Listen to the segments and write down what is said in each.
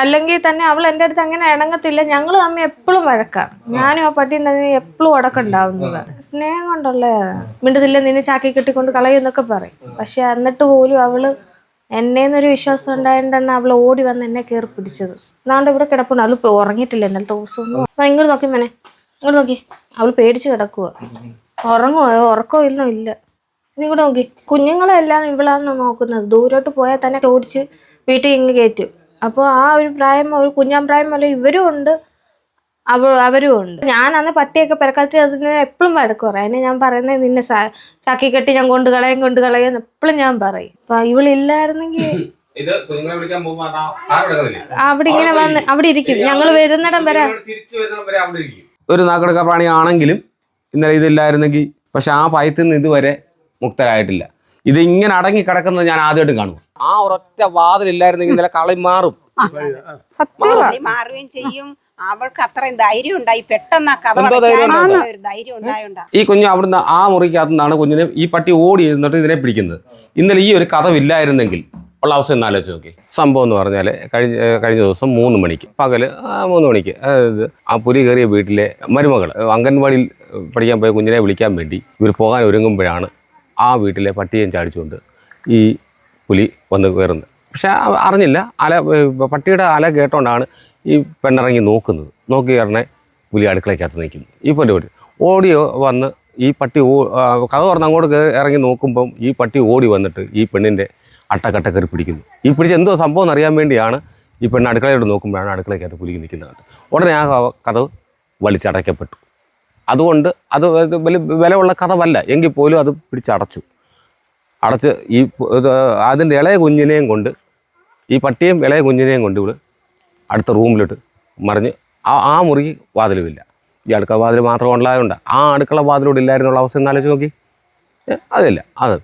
അല്ലെങ്കിൽ തന്നെ അവൾ എന്റെ അടുത്ത് അങ്ങനെ ഇണങ്ങത്തില്ല. ഞങ്ങൾ തമ്മിൽ എപ്പോഴും വഴക്കാം. ഞാനും ആ പട്ടിയും തന്നെ എപ്പോഴും ഉടക്കുണ്ടാവുന്നത്. സ്നേഹം കൊണ്ടുള്ള മിണ്ടതില്ല നിന്നെ ചാക്കി കെട്ടിക്കൊണ്ട് കളയുന്നൊക്കെ പറയും. പക്ഷെ എന്നിട്ട് പോലും അവൾ എന്നേന്നൊരു വിശ്വാസം ഉണ്ടായതുകൊണ്ടാണ് അവൾ ഓടി വന്ന് എന്നെ കയറി പിടിച്ചത്. നാണ്ട് ഇവിടെ കിടപ്പുണ്ട്. അവൾ ഉറങ്ങിയിട്ടില്ല എന്നാൽ ദിവസം ഒന്നും ഇങ്ങോട്ട് നോക്കി മേനെ. ഇങ്ങോട്ട് നോക്കി. അവൾ പേടിച്ച് കിടക്കുക ഉറങ്ങുമോ ഉറക്കോ ഇല്ലോ ഇല്ല. നീ കൂടെ നോക്കി. കുഞ്ഞുങ്ങളെല്ലാം ഇവളാണ് നോക്കുന്നത്. ദൂരോട്ട് പോയാൽ തന്നെ ഓടിച്ച് വീട്ടിൽ ഇങ്ങ് കയറ്റും. അപ്പോൾ ആ ഒരു പ്രായം ഒരു കുഞ്ഞാൻ പ്രായം പോലെ ഇവരും ഉണ്ട്. അവ അവരും ഉണ്ട്. ഞാൻ അന്ന് പട്ടിയൊക്കെ പെരക്കാത്തി അതിനെ എപ്പോഴും വഴക്ക് പറയും. അതിനെ ഞാൻ പറയുന്നത് നിന്നെ സാ- ചാക്കി കെട്ടി ഞാൻ കൊണ്ട് കളയും കൊണ്ട് കളയും എന്ന് എപ്പോഴും ഞാൻ പറയും. അപ്പൊ ഇവളില്ലായിരുന്നെങ്കിൽ അവിടെ ഇങ്ങനെ വന്ന് അവിടെ ഇരിക്കും. ഞങ്ങൾ വരുന്നിടം വരെ തിരിച്ചു വരുന്നിടം വരെ അവിടെ ഇരിക്കും. ഒരു നാക്കെടുക്ക പ്രാണിയാണെങ്കിലും ഇന്നലെ ഇതില്ലായിരുന്നെങ്കിൽ പക്ഷെ ആ ഭയത്തിൽ നിന്ന് ഇതുവരെ മുക്തരായിട്ടില്ല. ഇത് ഇങ്ങനെ അടങ്ങി കിടക്കുന്നത് ഞാൻ ആദ്യമായിട്ടും കാണും. ആ ഒരൊറ്റ വാതിലില്ലായിരുന്നെങ്കിൽ ഇന്നലെ കളി മാറും. കളി മാറുകയും ചെയ്യും. അവൾക്ക് അത്രയും ധൈര്യം ഉണ്ടായി. പെട്ടെന്ന് ആ കഥ എന്തോ ധൈര്യം അടയ്ക്കാനുള്ള ഒരു ധൈര്യം ഉണ്ടായോണ്ടാ. ഈ കുഞ്ഞ് അവിടുന്ന് ആ മുറിക്കകത്തു നിന്നാണ് കുഞ്ഞിനെ ഈ പട്ടി ഓടി ഇരുന്നിട്ട് ഇതിനെ പിടിക്കുന്നത്. ഇന്നലെ ഈ ഒരു കഥവില്ലായിരുന്നെങ്കിൽ ഉള്ള അവസ്ഥ ഒന്ന് ആലോചിച്ച് നോക്കി. സംഭവം എന്ന് പറഞ്ഞാൽ കഴിഞ്ഞ കഴിഞ്ഞ ദിവസം മൂന്ന് മണിക്ക് പകൽ ആ, മൂന്ന് മണിക്ക് അതായത് ആ പുലി കയറിയ വീട്ടിലെ മരുമകൾ അംഗൻവാടിയിൽ പഠിക്കാൻ പോയ കുഞ്ഞിനെ വിളിക്കാൻ വേണ്ടി ഇവർ പോകാൻ ഒരുങ്ങുമ്പോഴാണ് ആ വീട്ടിലെ പട്ടിയും ചാടിച്ചുകൊണ്ട് ഈ പുലി വന്ന് കയറുന്നത്. പക്ഷെ അറിഞ്ഞില്ല. അല പട്ടിയുടെ അല കേട്ടോണ്ടാണ് ഈ പെണ്ണിറങ്ങി നോക്കുന്നത്. നോക്കി കയറണേ പുലി അടുക്കളയ്ക്കകത്ത് നിൽക്കുന്നു. ഈ പൊന്നു പട്ടി ഓടി വന്ന് ഈ പട്ടി ഓ കഥ തുറന്ന് അങ്ങോട്ട് ഇറങ്ങി നോക്കുമ്പം ഈ പട്ടി ഓടി വന്നിട്ട് ഈ പെണ്ണിന്റെ അട്ടക്കട്ട കയറി പിടിക്കുന്നു. ഈ പിടിച്ച് എന്തോ സംഭവം എന്നറിയാൻ വേണ്ടിയാണ് ഈ പെണ്ണ് അടുക്കളയോട് നോക്കുമ്പോഴാണ് അടുക്കളയ്ക്കകത്ത് പുലി നിൽക്കുന്നത്. ഉടനെ ആ കഥ വലിച്ചടയ്ക്കപ്പെട്ടു. അതുകൊണ്ട് അത് വിലയുള്ള കഥവല്ല. എങ്കിൽ പോലും അത് പിടിച്ചടച്ചു. അടച്ച് ഈ അതിന്റെ ഇളയ കുഞ്ഞിനെയും കൊണ്ട് ഈ പട്ടിയും ഇളയ കുഞ്ഞിനെയും കൊണ്ട് ഇവിടെ അടുത്ത റൂമിലിട്ട് മറിഞ്ഞ് ആ ആ മുറിക്ക് വാതിലുമില്ല. ഈ അടുക്കള വാതിൽ മാത്രം ഉണ്ടായതുകൊണ്ട് ആ അടുക്കള വാതിലൂടെ ഇല്ലായിരുന്നുള്ള അവസ്ഥ എന്നാലോചിച്ച് നോക്കി. അതില്ല. അത്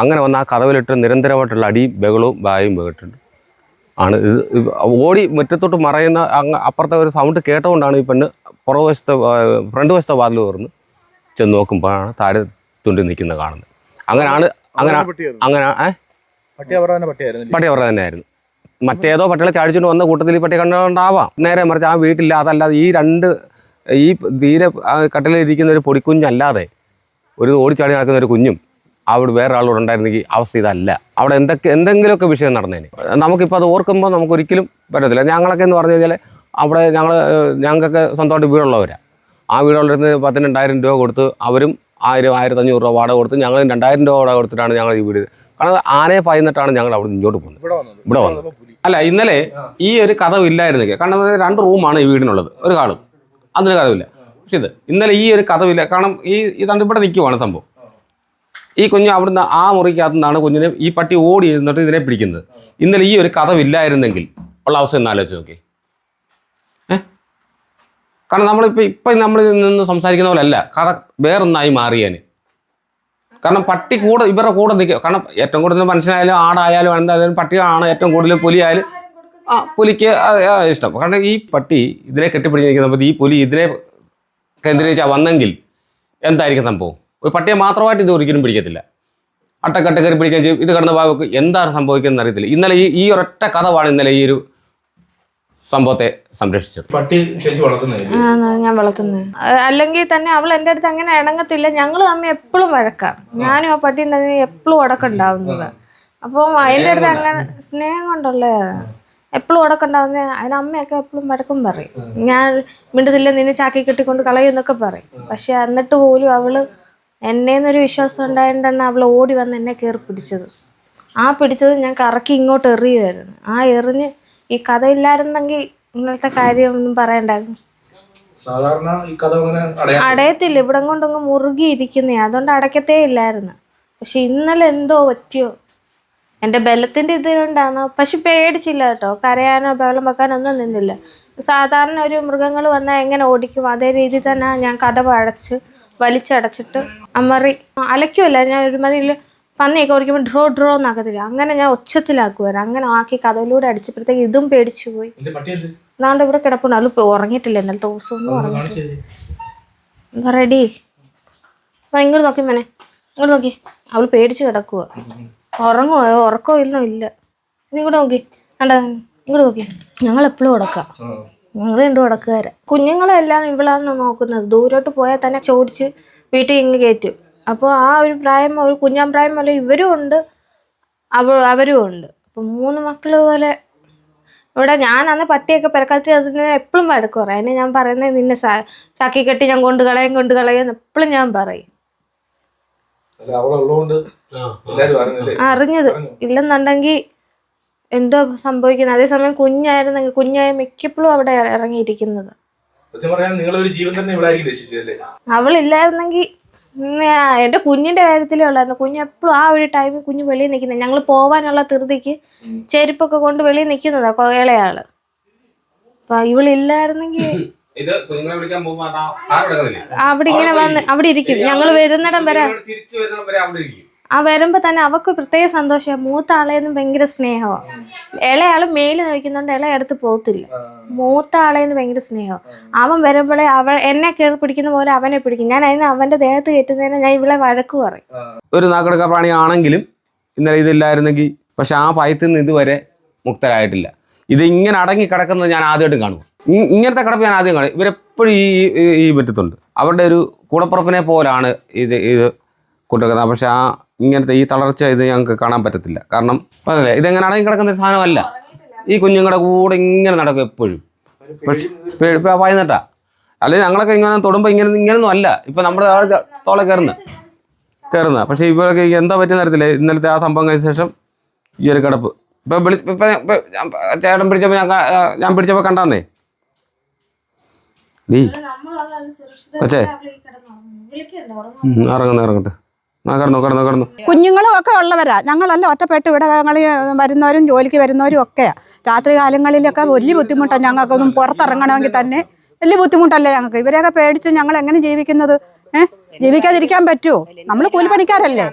അങ്ങനെ വന്ന് ആ കഥവിലിട്ട് നിരന്തരമായിട്ടുള്ള അടിയും ബഹളവും ബായും ബഹട്ടുണ്ട് ആണ് ഇത് ഓടി മുറ്റത്തോട്ട് മറയുന്ന അങ്ങ് അപ്പുറത്തെ ഒരു സൗണ്ട് കേട്ടതുകൊണ്ടാണ് ഈ പെണ്ണ് പുറകുവശത്തെ ഫ്രണ്ട് വശത്തെ വാതിൽ തുറന്ന് ചെന്ന് നോക്കുമ്പോഴാണ് താഴെ തുണ്ടി നിൽക്കുന്നത് കാണുന്നത്. അങ്ങനെയാണ് അങ്ങനെ അങ്ങനെ പട്ടി തന്നെ പട്ടിയായിരുന്നു. പട്ടി തന്നെ തന്നെയായിരുന്നു മറ്റേതോ പട്ടികളെ ചാടിച്ചുകൊണ്ട് വന്ന കൂട്ടത്തിൽ ഈ പട്ടി കണ്ടുകൊണ്ടാവാം നേരെ മറിച്ച് ആ വീട്ടില്ല അതല്ലാതെ ഈ രണ്ട് ഈ തീരെ കട്ടിലിരിക്കുന്ന ഒരു പൊടിക്കുഞ്ഞല്ലാതെ ഒരു ഓടിച്ചാടി നടക്കുന്ന ഒരു കുഞ്ഞും അവിടെ വേറെ ആളോട് ഉണ്ടായിരുന്നെങ്കിൽ അവസ്ഥ ഇതല്ല. അവിടെ എന്തൊക്കെ എന്തെങ്കിലുമൊക്കെ വിഷയം നടന്നേനെ. നമുക്കിപ്പോൾ അത് ഓർക്കുമ്പോൾ നമുക്കൊരിക്കലും പറ്റത്തില്ല. ഞങ്ങളൊക്കെ എന്ന് പറഞ്ഞു കഴിഞ്ഞാൽ അവിടെ ഞങ്ങൾ ഞങ്ങൾക്കൊക്കെ സ്വന്തമായിട്ട് വീടുള്ളവരാണ് ആ വീടുള്ളവരുന്ന് പത്തിന് രണ്ടായിരം രൂപ കൊടുത്ത് അവരും ആയിരം ആയിരത്തി അഞ്ഞൂറ് രൂപ വാടക കൊടുത്ത് ഞങ്ങൾ രണ്ടായിരം രൂപ വാടക കൊടുത്തിട്ടാണ് ഞങ്ങൾ ഈ വീട് കാരണം ആനയെ പായുന്നിട്ടാണ് ഞങ്ങൾ അവിടെ ഇങ്ങോട്ട് പോകുന്നത്. ഇവിടെ വന്നത്. അല്ല ഇന്നലെ ഈ ഒരു കഥവ് ഇല്ലായിരുന്നെങ്കിൽ കാരണം രണ്ട് റൂമാണ് ഈ വീടിനുള്ളത്. ഒരു കാളും അതിന് കഥവില്ല. പക്ഷെ ഇത് ഇന്നലെ ഈ ഒരു കഥവില്ല. കാരണം ഈ ഇതാണ്ട് ഇവിടെ നിൽക്കുവാണ് സംഭവം. ഈ കുഞ്ഞ് അവിടുന്ന് ആ മുറിക്കകത്തു നിന്നാണ് കുഞ്ഞിനെ ഈ പട്ടി ഓടി ഇരുന്നിട്ട് ഇതിനെ പിടിക്കുന്നത്. ഇന്നലെ ഈ ഒരു കഥവില്ലായിരുന്നെങ്കിൽ ഉള്ള അവസ്ഥ ഒന്ന് ആലോചിച്ച് നോക്കി കാരണം നമ്മളിപ്പോൾ ഇപ്പം നമ്മൾ നിന്ന് സംസാരിക്കുന്ന പോലെ അല്ല കഥ വേറൊന്നായി മാറിയേനെ. കാരണം പട്ടി കൂടെ ഇവരുടെ കൂടെ നിൽക്കുക കാരണം ഏറ്റവും കൂടുതൽ മനുഷ്യനായാലും ആടായാലും എന്തായാലും പട്ടിയാണ് ഏറ്റവും കൂടുതൽ പുലിയായാലും ആ പുലിക്ക് ഇഷ്ടം. കാരണം ഈ പട്ടി ഇതിനെ കെട്ടിപ്പിടിച്ചിരിക്കുന്നപ്പോൾ ഈ പുലി ഇതിനെ കേന്ദ്രീകരിച്ചാൽ വന്നെങ്കിൽ എന്തായിരിക്കും സംഭവം? ഒരു പട്ടിയെ മാത്രമായിട്ട് ഇത് ഒരിക്കലും പിടിക്കത്തില്ല. അട്ടക്കട്ട കയറി പിടിക്കാൻ ചെയ്യും. ഇത് കിടന്ന ഭാഗം എന്താണ് സംഭവിക്കുന്നത് അറിയത്തില്ല. ഇന്നലെ ഈ ഈ ഒരൊറ്റ കഥവാണ് ഇന്നലെ ഈ ഒരു സംഭവത്തെ സംരക്ഷിച്ചത് പട്ടി ചേച്ചി വളർത്തുന്നില്ല ആ, ഞാൻ വളർത്തുന്നത് അല്ലെങ്കിൽ തന്നെ അവൾ എന്റെ അടുത്ത് അങ്ങനെ ഇണങ്ങത്തില്ല. ഞങ്ങൾ തമ്മിൽ എപ്പോഴും വഴക്കാം. ഞാനും ആ പട്ടി തന്നെ എപ്പോഴും ഉടക്കുണ്ടാവുന്നത്. അപ്പോൾ എന്റെ അടുത്ത് അങ്ങനെ സ്നേഹം കൊണ്ടല്ലേ എപ്പോഴും ഉടക്കുണ്ടാവുന്ന അതിന് അമ്മയൊക്കെ എപ്പോഴും വഴക്കും പറയും. ഞാൻ മിണ്ടതില്ല നിന്നെ ചാക്കി കെട്ടിക്കൊണ്ട് കളയും എന്നൊക്കെ പറയും. പക്ഷെ എന്നിട്ട് പോലും അവൾ എന്നേന്നൊരു വിശ്വാസം ഉണ്ടായിട്ടാണ് അവൾ ഓടി വന്ന് എന്നെ കയറി പിടിച്ചത്. ആ പിടിച്ചത് ഞാൻ കറക്കി ഇങ്ങോട്ട് എറിയുമായിരുന്നു ആ എറിഞ്ഞ് ഈ കഥ ഇല്ലായിരുന്നെങ്കിൽ ഇങ്ങനത്തെ കാര്യം ഒന്നും പറയണ്ടായിരുന്നു സാധാരണ ഈ കഥ അങ്ങനെ അടയത്തില്ല. ഇവിടെ കൊണ്ടങ്ങ് മുറുകിയിരിക്കുന്നേ. അതുകൊണ്ട് അടയ്ക്കത്തേ ഇല്ലായിരുന്നു. പക്ഷെ ഇന്നലെ എന്തോ പറ്റിയോ? എന്റെ ബലത്തിന്റെ ഇത് കൊണ്ടാണ് പക്ഷെ പേടിച്ചില്ല കേട്ടോ. കരയാനോ ബഹളം വെക്കാനോ ഒന്നും നിന്നില്ല. സാധാരണ ഒരു മൃഗങ്ങൾ വന്നാൽ എങ്ങനെ ഓടിക്കും? അതേ രീതി തന്നെ ഞാൻ കഥ അടച്ച് വലിച്ചടച്ചിട്ട് അമ്മറി അലയ്ക്കുമല്ല ഞാൻ ഒരുമാതിരി പന്നിയൊക്കെ ഓടിക്കുമ്പോൾ ഡ്രോ ഡ്രോ എന്നാക്കത്തില്ല അങ്ങനെ ഞാൻ ഒച്ചത്തിലാക്കുമായിരുന്നു അങ്ങനെ ആക്കി കഥയിലൂടെ അടിച്ചപ്പോഴത്തേക്ക് ഇതും പേടിച്ചു പോയി. നാളെ ഇവിടെ കിടപ്പുണ്ട്. അല്ല ഇപ്പൊ ഉറങ്ങിയിട്ടില്ല എന്നാൽ ദിവസം. ഒന്നും ഉറങ്ങിയിട്ടില്ല. റെഡി ഇങ്ങോട്ട് നോക്കി മേനെ. ഇങ്ങോട്ട് നോക്കി. അവൾ പേടിച്ച് കിടക്കുക ഉറങ്ങുവോ? ഉറക്കോ ഇല്ലോ ഇല്ല. നീ കൂടെ നോക്കി. കണ്ട ഇങ്ങോട്ട് നോക്കി. ഞങ്ങൾ എപ്പോഴും ഉടക്കാം ഞങ്ങൾ രണ്ടും ഉടക്കുകാരെ. കുഞ്ഞുങ്ങളെല്ലാം ഇവളാണ് നോക്കുന്നത്. ദൂരോട്ട് പോയാൽ തന്നെ ചോദിച്ച് വീട്ടിൽ ഇങ്ങ് കയറ്റും. അപ്പോൾ ആ ഒരു പ്രായം ഒരു കുഞ്ഞാൻ പ്രായം പോലെ ഇവരും ഉണ്ട് അവ അവരും ഉണ്ട്. അപ്പം മൂന്ന് മക്കൾ പോലെ ഇവിടെ ഞാൻ അന്ന് പട്ടിയൊക്കെ പെരക്കാത്തി അതിന് എപ്പോഴും വഴക്ക് പറയും അതിന് ഞാൻ പറയുന്നത് നിന്നെ സാ- ചാക്കി കെട്ടി ഞാൻ കൊണ്ട് കളയും കൊണ്ട് കളയും എപ്പോഴും ഞാൻ പറയും. അറിഞ്ഞത്. ഇല്ലെന്നുണ്ടെങ്കിൽ എന്തോ സംഭവിക്കുന്നത്. അതേസമയം കുഞ്ഞായിരുന്നെങ്കിൽ കുഞ്ഞായ മിക്കപ്പോഴും അവിടെ ഇറങ്ങിയിരിക്കുന്നത്. അവളില്ലായിരുന്നെങ്കിൽ എന്റെ കുഞ്ഞിന്റെ കാര്യത്തിലേ ഉള്ളായിരുന്നു. കുഞ്ഞ് എപ്പോഴും ആ ഒരു ടൈമിൽ കുഞ്ഞ് വെളിയിൽ നിൽക്കുന്നത് ഞങ്ങൾ പോവാനുള്ള ധൃതിക്ക് ചെരുപ്പൊക്കെ കൊണ്ട് വെളിയിൽ നിൽക്കുന്നതാ ഇളയാൾ. അപ്പൊ ഇവളില്ലായിരുന്നെങ്കിൽ അവിടെ ഇങ്ങനെ വന്ന് അവിടെ ഇരിക്കും. ഞങ്ങൾ വരുന്നിടം വരെ ആ വരുമ്പോ തന്നെ അവക്ക് പ്രത്യേക സന്തോഷം മൂത്ത ആളേന്നും ഭയങ്കര സ്നേഹമാണ് ഇളയാൾ മേൽ നോക്കുന്നുണ്ട് ഇള അടുത്ത് പോകത്തില്ല മൂത്ത ആളേന്ന് ഭയങ്കര സ്നേഹം. അവൻ വരുമ്പോഴേ അവൾ എന്നെ കയറി പിടിക്കുന്ന പോലെ അവനെ പിടിക്കും. ഞാൻ അതിന് അവന്റെ ദേഹത്ത് കയറ്റുന്നതിന് ഞാൻ ഇവിടെ വഴക്ക് പറയും. ഒരു നാക്കെടുക്ക പ്രാണിയാണെങ്കിലും ഇന്നലെ ഇതില്ലായിരുന്നെങ്കിൽ പക്ഷെ ആ ഭയത്തിൽ നിന്ന് ഇതുവരെ മുക്തരായിട്ടില്ല. ഇത് ഇങ്ങനെ അടങ്ങി കിടക്കുന്നത് ഞാൻ ആദ്യമായിട്ടും കാണും. ഇങ്ങനത്തെ കിടപ്പ് ഞാൻ ആദ്യം കാണും. ഇവരെപ്പോഴും ഈ ഈ- ഈ പറ്റത്തുണ്ട്. അവരുടെ ഒരു കൂടപ്പുറപ്പിനെ പോലാണ് ഇത് ഇത് കൊണ്ടുവെക്കുന്നത് പക്ഷെ ആ ഇങ്ങനത്തെ ഈ തളർച്ച ഇത് ഞങ്ങൾക്ക് കാണാൻ പറ്റത്തില്ല. കാരണം അതല്ലേ ഇതെങ്ങനെ അടങ്ങി കിടക്കുന്ന സാധനമല്ല. ഈ കുഞ്ഞുങ്ങളുടെ കൂടെ ഇങ്ങനെ നടക്കും എപ്പോഴും. ഭയന്നിട്ടാ അല്ലെങ്കിൽ ഞങ്ങളൊക്കെ ഇങ്ങനെ തൊടുമ്പോൾ ഇങ്ങനെ ഇങ്ങനൊന്നും അല്ല. ഇപ്പം നമ്മുടെ തോളെ കയറുന്നത് കയറുന്ന. പക്ഷേ ഇവരൊക്കെ എന്താ പറ്റിയെന്ന് അറിയത്തില്ല. ഇന്നലത്തെ ആ സംഭവം കഴിഞ്ഞ ശേഷം ഈ ഒരു കിടപ്പ്. ഇപ്പൊ വിളി ഇപ്പൊ ചേട്ടൻ പിടിച്ചപ്പോൾ ഞാൻ ഞാൻ പിടിച്ചപ്പോ കണ്ടാന്നേ. നീ കൊച്ചേ. ഇറങ്ങുന്നു ഇറങ്ങട്ടെ കുഞ്ഞുങ്ങളും ഒക്കെ ഉള്ളവരാ. ഞങ്ങളല്ല ഒറ്റപ്പെട്ട് ഇവിടെ ഞങ്ങളിൽ വരുന്നവരും ജോലിക്ക് വരുന്നവരും ഒക്കെയാ. രാത്രി കാലങ്ങളിലൊക്കെ വലിയ ബുദ്ധിമുട്ടാണ് ഞങ്ങൾക്കൊന്നും പുറത്തിറങ്ങണമെങ്കിൽ തന്നെ വലിയ ബുദ്ധിമുട്ടല്ലേ ഞങ്ങൾക്ക്. ഇവരെയൊക്കെ പേടിച്ച് ഞങ്ങൾ എങ്ങനെ ജീവിക്കുന്നത്? ഏഹ് ജീവിക്കാതിരിക്കാൻ പറ്റുമോ നമ്മൾ കൂലിപ്പണിക്കാരല്ലേ.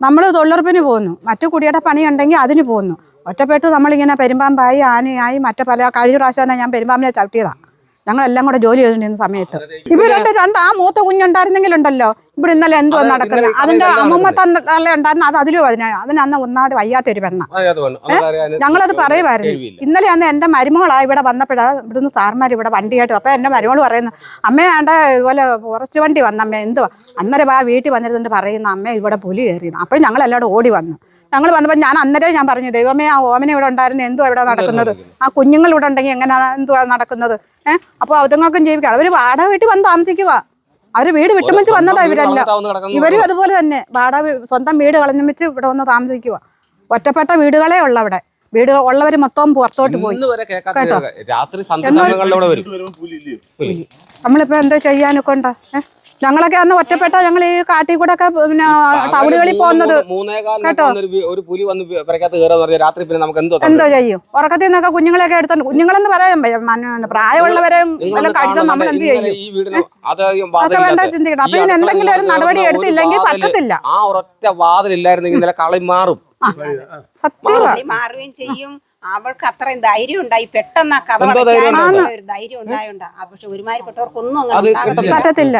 നമ്മൾ തൊഴിലുറപ്പിന് പോകുന്നു. മറ്റു കുടിയുടെ പണിയുണ്ടെങ്കിൽ അതിന് പോകുന്നു. ഒറ്റപ്പെട്ട് നമ്മളിങ്ങനെ പെരുമ്പാമ്പായി ആനയായി മറ്റു പല കഴിഞ്ഞ പ്രാവശ്യം ഞാൻ പെരുമ്പാമ്പിനെ ചവിട്ടിയതാണ് ഞങ്ങളെല്ലാം കൂടെ ജോലി ചെയ്തിരുന്ന സമയത്ത്. ഇവരുടെ രണ്ട് ആ മൂത്ത കുഞ്ഞുണ്ടായിരുന്നെങ്കിലുണ്ടല്ലോ. ഇവിടെ ഇന്നലെ എന്തോ നടക്കുന്നത്? അതിന്റെ അമ്മമ്മ തള്ള ഉണ്ടായിരുന്നു അത് അതിലും അതിന്. അതിന് അന്ന് ഒന്നാമത് വയ്യാത്തൊരു പെണ്ണ. ഞങ്ങളത് പറയുമായിരുന്നു. ഇന്നലെ അന്ന് എന്റെ മരുമകളാ ഇവിടെ വന്നപ്പോഴാ ഇവിടുന്ന് സാർമാർ ഇവിടെ വണ്ടിയായിട്ട് അപ്പൊ എന്റെ മരുമകൾ പറയുന്നു അമ്മയാണ്ട ഇതുപോലെ കുറച്ച് വണ്ടി വന്ന അമ്മ എന്തുവാ? അന്നേരം ആ വീട്ടിൽ വന്നിരുന്നിട്ട് പറയുന്ന അമ്മ ഇവിടെ പുലി കയറിയിരുന്നു. അപ്പോൾ ഞങ്ങൾ എല്ലാവരും ഓടി വന്നു. ഞങ്ങൾ വന്നപ്പോൾ ഞാൻ അന്നേരം ഞാൻ പറഞ്ഞു ദൈവമേ ആ ഓമന ഇവിടെ ഉണ്ടായിരുന്നു എന്തുവാ ഇവിടെ നടക്കുന്നത്? ആ കുഞ്ഞുങ്ങൾ ഇവിടെ ഉണ്ടെങ്കിൽ എങ്ങനെയാ എന്തുവാ നടക്കുന്നത്? ഏഹ് അപ്പോൾ അതുങ്ങൾക്കും ജീവിക്കാം. അവർ വാടക വീട്ടിൽ വന്ന് താമസിക്കുക അവർ വീട് വിട്ടുമച്ച് വന്നതാ ഇവരല്ല. ഇവരും അതുപോലെ തന്നെ. വാടക സ്വന്തം വീട് കളഞ്ഞുമിച്ച് ഇവിടെ വന്ന് താമസിക്കുക ഒറ്റപ്പെട്ട വീടുകളേ ഉള്ള അവിടെ വീട് ഉള്ളവര് മൊത്തം പുറത്തോട്ട് പോയി. കേട്ടോ. നമ്മളിപ്പോ എന്താ ചെയ്യാനൊക്കെ ഉണ്ടോ? ഏഹ് ഞങ്ങളൊക്കെ അന്ന് ഒറ്റപ്പെട്ട ഞങ്ങൾ ഈ കാട്ടിൽ കൂടെ ഒക്കെ പിന്നെ ടൗണുകളിൽ പോകുന്നത് കേട്ടോ. ഒരു പുലി വന്ന് രാത്രി പിന്നെ നമുക്ക് എന്തോ എന്തോ ചെയ്യും? ഉറക്കത്തിൽ നിന്നൊക്കെ കുഞ്ഞുങ്ങളെയൊക്കെ എടുത്തോണ്ട് കുഞ്ഞുങ്ങളെന്ന് പറയാൻ പ്രായമുള്ളവരെയും നല്ല പ്രായമുള്ളവരെ നമ്മൾ എന്ത് ചെയ്യും? ഈ വീടിന് അതായത് അതൊക്കെ വേണ്ട ചിന്തിക്കണം. അപ്പൊ ഇതിന് എന്തെങ്കിലും ഒരു നടപടി എടുത്തില്ലെങ്കിൽ പറ്റത്തില്ല. ആ ഒറ്റ വാതിലില്ലായിരുന്നെങ്കിൽ ഇന്നലെ കളി മാറും. സത്യം മാറി. മാറുകയും ചെയ്യും. അവൾക്ക് അത്രയും ധൈര്യം ഉണ്ടായി. പെട്ടെന്ന് ആ കഥ ധൈര്യം അടയ്ക്കാനുള്ള ഒരു ധൈര്യം ഉണ്ടായോണ്ടാ. പക്ഷെ ഒരുമാതിരിപ്പെട്ടവർക്കൊന്നും അങ്ങനെ പറ്റത്തില്ല.